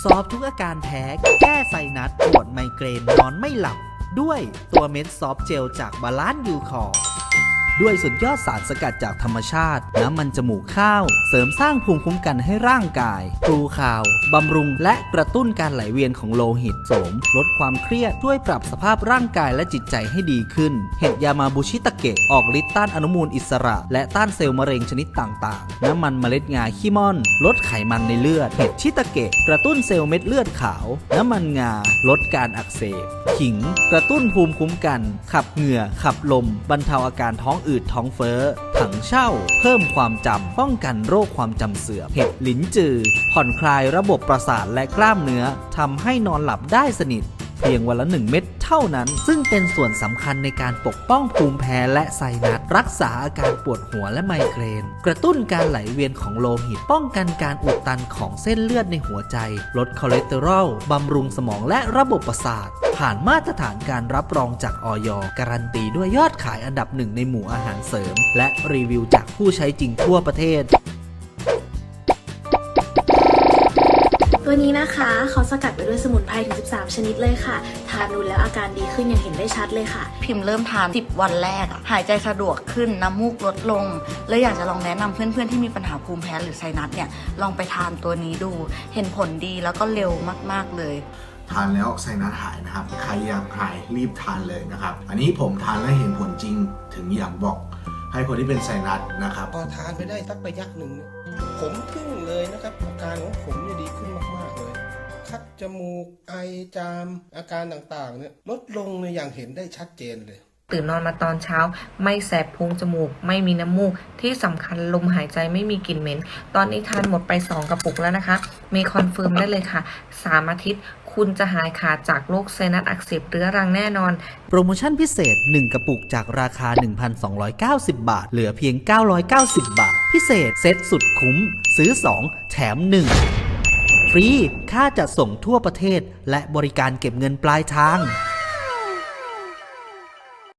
ซอฟทุกอาการแพ้ แก้ไซนัสปวดไมเกรนนอนไม่หลับ ด้วยตัวเม็ดซอฟเจลจากบาลานซ์ยูคอร์ ด้วยสุดยอดสารสกัดจากธรรมชาติ น้ำมันจมูกข้าว เสริมสร้างภูมิคุ้มกันให้ร่างกายปรูข่าว บำรุงและกระตุ้นการไหลเวียนของโลหิตโสม ลดความเครียด ช่วยปรับสภาพร่างกายและจิตใจให้ดีขึ้น เห็ดยามาบุชิตะเกะออกฤทธิ์ต้านอนุมูลอิสระ และต้านเซลล์มะเร็งชนิดต่างๆ น้ำมันเมล็ดงาขี้ม่อน ลดไขมันในเลือด เห็ดชิตะเกะกระตุ้นเซลล์เม็ดเลือดขาว น้ำมันงา ลดการอักเสบ ขิง กระตุ้นภูมิคุ้มกัน ขับเหงื่อ ขับลม บรรเทาอาการท้องอืดท้องเฟ้อ ถังเช่า เพิ่มความจำ ป้องกันโรคความจำเสื่อม เห็ดลิ้นจือ ผ่อนคลายระบบประสาทและกล้ามเนื้อทำให้นอนหลับได้สนิท เพียงวันละ 1 เม็ดเท่านั้น ซึ่งเป็นส่วนสำคัญในการปกป้องภูมิแพ้และไซนัสรักษาอาการปวดหัวและไมเกรน กระตุ้นการไหลเวียนของโลหิตป้องกันการอุดตันของเส้นเลือดในหัวใจ ลดคอเลสเตอรอลบำรุงสมองและระบบประสาท ผ่านมาตรฐานการรับรองจากออยการันตีด้วยยอดขายอันดับหนึ่งในหมู่อาหารเสริม และรีวิวจากผู้ใช้จริงทั่วประเทศ ตัวนี้นะคะเขาสกัดไปด้วยสมุนไพรถึง 13 ชนิดเลยค่ะ ทานดูแล้วอาการดีขึ้นอย่างเห็นได้ชัดเลยค่ะ พิมพ์เริ่มทาน 10 วันแรกอะหายใจสะดวกขึ้น น้ำมูกลดลงเลยอยากจะลองแนะนำเพื่อนๆที่มีปัญหาภูมิแพ้หรือไซนัสเนี่ย ลองไปทานตัวนี้ดู เห็นผลดีแล้วก็เร็วมากๆเลยทานแล้วไซนัสหายนะครับ ใครอยากหายรีบทานเลยนะครับ อันนี้ผมทานแล้วเห็นผลจริงถึงอยากบอก ให้คนที่เป็นไซนัสนะครับพอทานไปได้สักระยะหนึ่งเนี่ยผมทึ่งเลยนะครับอาการของผมเนี่ยดีขึ้นมากๆเลยคัดจมูกไอจามอาการต่างๆเนี่ยลดลงในอย่างเห็นได้ชัดเจนเลยตื่นนอนมาตอนเช้า ไม่แสบพุงจมูก ไม่มีน้ำมูก ที่สำคัญลมหายใจไม่มีกลิ่นเหม็น ตอนนี้ทานหมดไป 2 กระปุกแล้วนะคะ มีคอนเฟิร์มได้เลยค่ะ 3 อาทิตย์ คุณจะหายขาดจากโรคไซนัสอักเสบเรื้อรังแน่นอน โปรโมชั่นพิเศษ 1 กระปุกจากราคา 1,290 บาท เหลือเพียง 990 บาท พิเศษเซ็ตสุดคุ้ม ซื้อ 2 แถม 1 ฟรี ค่าจัดส่งทั่วประเทศ และบริการเก็บเงินปลายทาง